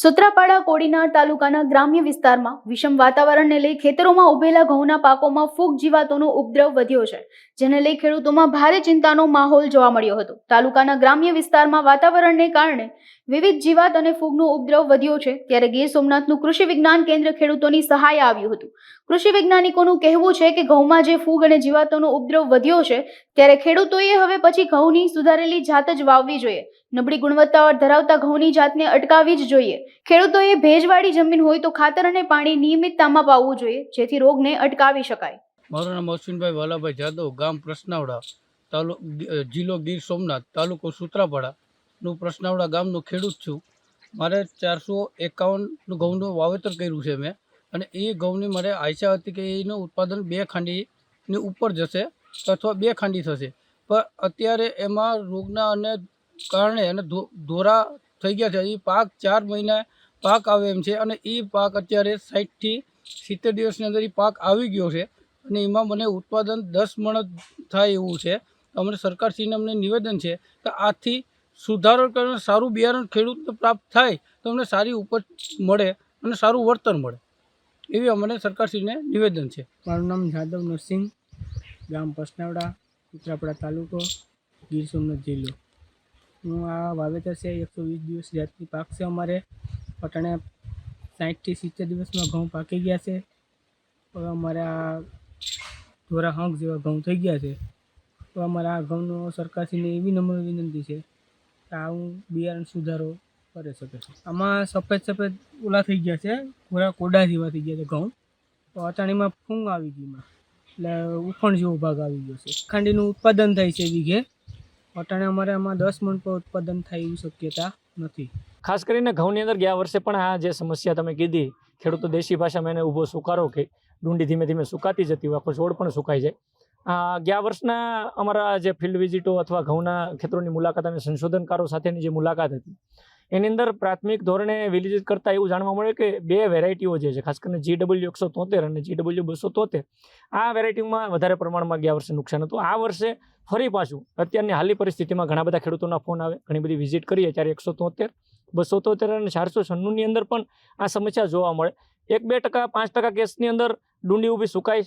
સુત્રાપાડા કોડીનાર તાલુકાના ગ્રામ્ય વિસ્તારમાં વિષમ વાતાવરણને લઈ ખેતરોમાં ઉભેલા ઘઉંના પાકોમાં ફૂગ જીવાતોનો ઉપદ્રવ વધ્યો છે, જેને લઈ ખેડૂતોમાં ભારે ચિંતાનો માહોલ જોવા મળ્યો હતો. તાલુકાના ગ્રામ્ય વિસ્તારમાં વાતાવરણને કારણે વિવિધ જીવાત અને ફૂગનો ઉપદ્રવ વધ્યો છે, ત્યારે ગીર સોમનાથનું કૃષિ વિજ્ઞાન કેન્દ્ર ખેડૂતોની સહાય આવ્યું હતું. કૃષિ વૈજ્ઞાનિકોનું કહેવું છે કે ઘઉંમાં જે ફૂગ અને જીવાતોનો ઉપદ્રવ વધ્યો છે, ત્યારે ખેડૂતોએ હવે પછી ઘઉંની સુધારેલી જાત જ વાવવી જોઈએ. નબળી ગુણવત્તા ધરાવતા ઘઉંની જાતને અટકાવવી જ જોઈએ. ખેડૂતોએ ભેજવાળી જમીન હોય તો ખાતર અને પાણી નિયમિતતામાં પાવવું જોઈએ, જેથી રોગને અટકાવી શકાય. મારું નામ અશ્વિનભાઈ વાલાભાઈ જાદવ, ગામ પ્રશ્નાવડા, તાલુ જિલ્લો ગીર સોમનાથ, તાલુકો સુત્રાપાડાનું પ્રશ્નાવડા ગામનો ખેડૂત છું. મારે ચારસો એકાવનનું ઘઉંનું વાવેતર કર્યું છે મેં અને એ ઘઉંની મારે આશા હતી કે એનું ઉત્પાદન બે ખાંડીની ઉપર જશે અથવા બે ખાંડી થશે. પણ અત્યારે એમાં રોગના અને કારણે અને ધોરા થઈ ગયા છે. એ પાક ચાર મહિના પાક આવે એમ છે અને એ પાક અત્યારે સાઠથી સિત્તેર દિવસની અંદર એ પાક આવી ગયો છે અને એમાં મને ઉત્પાદન દસ મણ થાય એવું છે. અમને સરકારશ્રીને અમને નિવેદન છે કે આથી સુધારો કરીને સારું બિયારણ ખેડૂતને પ્રાપ્ત થાય તો અમને સારી ઉપજ મળે અને સારું વળતર મળે. એવી અમને સરકારશ્રીને નિવેદન છે. મારું નામ જાદવ નરસિંહ, ગામ પસનાવડા ઉત્તરાપડા તાલુકો ગીર સોમનાથ જિલ્લો. હું આ વાવેતર છે એકસો વીસ દિવસ જાતની પાક છે અમારે. પટણે સાઠથી સિત્તેર દિવસમાં ઘઉં પાકી ગયા છે. હવે અમારે ધોરા હંક જેવા ઘઉં થઈ ગયા છે. તો અમારા આ ઘઉંનો સરકારશ્રીને એવી નમ્ર વિનંતી છે કે આવું બિયારણ સુધારો કરી શકે છે. આમાં સફેદ સફેદ ઓલા થઈ ગયા છે કોરા કોડા જેવા થઈ ગયા છે ઘઉં. તો અટાણીમાં ફૂંગ આવી ગઈમાં એટલે ઉફણ જેવો ભાગ આવી ગયો છે. ખાંડીનું ઉત્પાદન થાય છે વીઘે. અટાણે અમારે આમાં દસ મણ પર ઉત્પાદન થાય એવી શક્યતા નથી. ખાસ કરીને ઘઉંની અંદર ગયા વર્ષે પણ આ જે સમસ્યા તમે કીધી, ખેડૂતો દેશી ભાષામાં એને ઊભો સુકારો કે ડુંડી ધીમે ધીમે સુકાતી જતી હોય, આખો છોડ પણ સુકાઈ જાય. આ ગયા વર્ષના અમારા જે ફિલ્ડ વિઝિટો અથવા ઘઉંના ખેતરોની મુલાકાત અને સંશોધનકારો સાથેની જે મુલાકાત હતી એની અંદર પ્રાથમિક ધોરણે વિલિજિત કરતાં એવું જાણવા મળે કે બે વેરાયટીઓ જે છે, ખાસ કરીને જી ડબલ્યુ એકસો તોતેર અને જી ડબલ્યુ બસો તોતેર, આ વેરાયટીમાં વધારે પ્રમાણમાં ગયા વર્ષે નુકસાન હતું. આ વર્ષે ફરી પાછું અત્યારની હાલની પરિસ્થિતિમાં ઘણા બધા ખેડૂતોના ફોન આવે, ઘણી બધી વિઝિટ કરીએ ત્યારે એકસો તોતેર, બસો તોતેર અને ચારસો છન્નુંની અંદર પણ આ સમસ્યા જોવા મળે. એક બે ટકા, પાંચ ટકા કેસની અંદર ડુંડી ઊભી સુકાય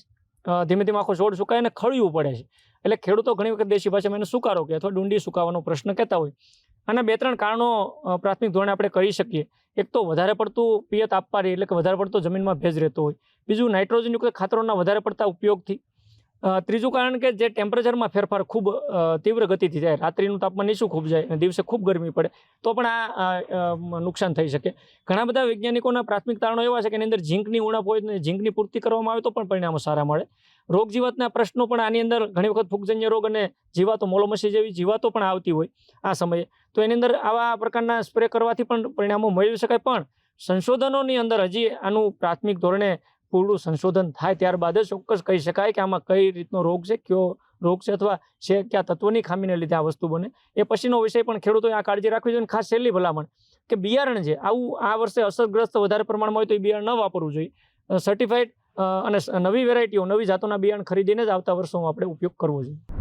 ધીમે ધીમે આખો છોડ સુકાય અને ખળિયું પડે છે. એટલે ખેડૂતો ઘણી વખત દેશી ભાષામાં એને સુકારો કે અથવા ડુંડી સુકાવાનો પ્રશ્ન કહેતા હોય. આના બે ત્રણ કારણો પ્રાથમિક ધોરણે આપણે કહી શકીએ. એક તો વધારે પડતું પિયત આપવાની, એટલે કે વધારે પડતો જમીનમાં ભેજ રહેતો હોય. બીજું નાઇટ્રોજનયુક્ત ખાતરોના વધારે પડતા ઉપયોગથી. ત્રીજું કારણ કે જે ટેમ્પરેચરમાં ફેરફાર ખૂબ તીવ્ર ગતિથી જાય રાત્રિનું તાપમાન નીચું ખૂબ જાય અને દિવસે ખૂબ ગરમી પડે, તો પણ આ નુકસાન થઈ શકે. ઘણા બધા વૈજ્ઞાનિકોના પ્રાથમિક તારણો એવા છે કે એની અંદર ઝીંકની ઉણપ હોય અને ઝીંકની પૂર્તિ કરવામાં આવે તો પણ પરિણામો સારા મળે. રોગ જીવાતના પ્રશ્નો પણ આની અંદર ઘણી વખત ફૂગજન્ય રોગ અને જીવાતો મોલોમસી જેવી જીવાતો પણ આવતી હોય આ સમયે. તો એની અંદર આવા પ્રકારના સ્પ્રે કરવાથી પણ પરિણામો મેળવી શકાય, પણ સંશોધનોની અંદર હજી આનું પ્રાથમિક ધોરણે પૂરું સંશોધન થાય ત્યારબાદ જ ચોક્કસ કહી શકાય કે આમાં કઈ રીતનો રોગ છે, કયો રોગ છે અથવા છે કયા તત્વોની ખામીને લીધે આ વસ્તુ બને. એ પછીનો વિષય પણ ખેડૂતોએ આ કાળજી રાખવી જોઈએ ખાસ છેલ્લી ભલામણ કે બિયારણ છે આવું આ વર્ષે અસરગ્રસ્ત વધારે પ્રમાણમાં હોય તો એ બિયારણ ન વાપરવું જોઈએ. સર્ટિફાઈડ અને નવી વેરાયટીઓ નવી જાતોના બિયારણ ખરીદીને જ આવતા વર્ષોમાં આપણે ઉપયોગ કરવો જોઈએ.